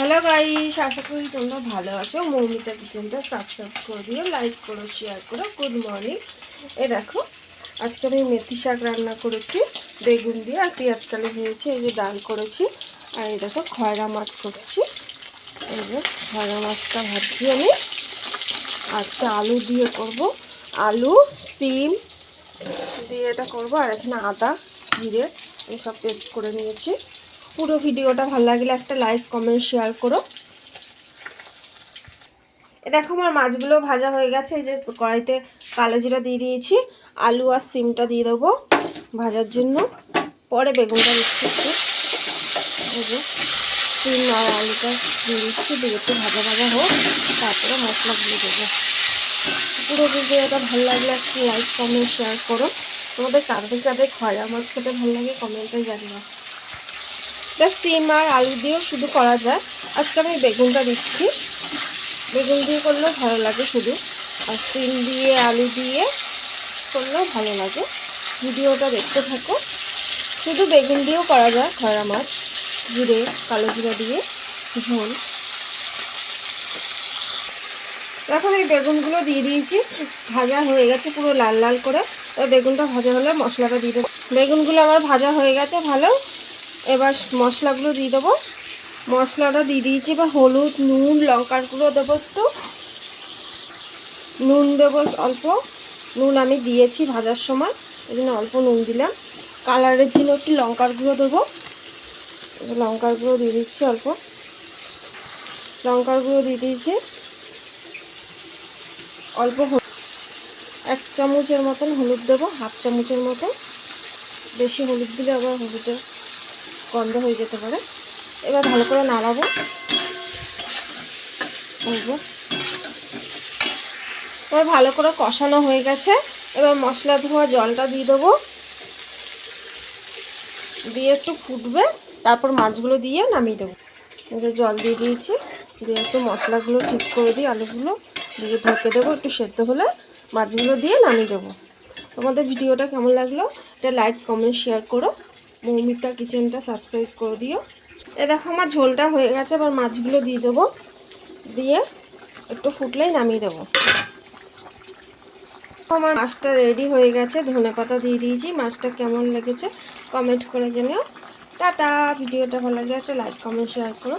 Hello guys, আশা করি তোমরা ভালো আছো। মৌমিতা কিচেনটা সাবস্ক্রাইব করে লাইক করো শেয়ার করো। গুড মর্নিং এ দেখো, আজকে আমি মেথি শাক রান্না করেছি, বেগুন দিয়ে আর পেঁয়াজ কালি দিয়েছি এই যে ডাল করেছি। আর এই দেখো খয়রা মাছ করছি। এই যে খয়রা মাছটা ভাবছি আমি। আজকে আলু দিয়ে করব। আলু, সিম দিয়ে এটা করব। আর এখানে আদা, জিরে, এসব সব পেস্ট করে নিয়েছি। পুরো ভিডিওটা ভালো লাগলে একটা লাইক কমেন্ট শেয়ার করো। দেখো আমার মাছগুলো ভাজা হয়ে গেছে, এই যে কড়াইতে কালো জিরা দিয়ে দিয়েছি, আলু আর সিমটা দিয়ে দেবো ভাজার জন্য। পরে বেগুনটা দিচ্ছি সিম আর আলুটা দিয়ে দিচ্ছি, দিয়ে একটু ভাজা ভাজা হোক, তারপরে মশলাগুলো দেবো। পুরো ভিডিওটা ভালো লাগলে একটু লাইক কমেন্ট শেয়ার করো। তোমাদের কাদের কাদের খয়রা মাছ খেতে ভালো লাগে কমেন্টে জানিও। প্লাস সিম আর আলু দিয়েও শুধু করা যায়। আজকে আমি বেগুনটা দিচ্ছি। বেগুন দিয়ে করলেও ভালো লাগে শুধু। আর সিম দিয়ে, আলু দিয়ে করলেও ভালো লাগে। ভিডিওটা দেখতে থাকো। শুধু বেগুন দিয়েও করা যায় খয়রা মাছ। জিরে, কালো জিরা দিয়ে, ঝোল। এখন এই বেগুনগুলো দিয়ে দিয়েছি। ভাজা হয়ে গেছে পুরো লাল লাল করে। এবার বেগুনটা ভাজা হলে মশলাটা দিয়ে দেবো। বেগুনগুলো আমার ভাজা হয়ে গেছে, ভালো। এবার মশলাগুলো দিয়ে দেবো। মশলাটা দিয়ে দিয়েছি, এবার হলুদ, নুন, লঙ্কার গুঁড়ো দেবো একটু। নুন দেবো অল্প। নুন আমি দিয়েছি ভাজার সময়, এই জন্য অল্প নুন দিলাম। কালারের জন্য একটু লঙ্কার গুঁড়ো দেবো। লঙ্কার গুঁড়ো দিয়ে দিচ্ছি অল্প। লঙ্কার গুঁড়ো দিয়ে দিয়েছি। অল্প এক চামচের মতন হলুদ দেবো, হাফ চামচের মতন। বেশি হলুদ দিলে আবার হলুদের গন্ধ হয়ে যেতে পারে। এবার ভালো করে নাড়াবো। এবার ভালো করে কষানো হয়ে গেছে। এবার মশলা ধোয়া জলটা দিয়ে দেবো। দিয়ে একটু ফুটবে, তারপর মাছগুলো দিয়ে নামিয়ে দেবো। যে জল দিয়ে দিয়েছি। দিয়ে একটু মশলাগুলো ঠিক করে দিই আলুগুলো দিয়ে ঢেকে দেবো। একটু সেদ্ধ হলে মাছগুলো দিয়ে নামিয়ে দেবো। তোমাদের ভিডিওটা কেমন লাগল? এটা লাইক কমেন্ট শেয়ার করো। মৌমিতা কিচেনটা সাবস্ক্রাইব করে দিও। এ দেখো আমার ঝোলটা হয়ে গেছে, এবার মাছগুলো দিয়ে দেবো। দিয়ে একটু ফুটলেই নামিয়ে দেবো। আমার মাছটা রেডি হয়ে গেছে, ধনে পাতা দিয়ে দিয়েছি। মাছটা কেমন লেগেছে কমেন্ট করে জানিও। টাটা, ভিডিওটা ভালো লাগলে একটা লাইক কমেন্ট শেয়ার করো।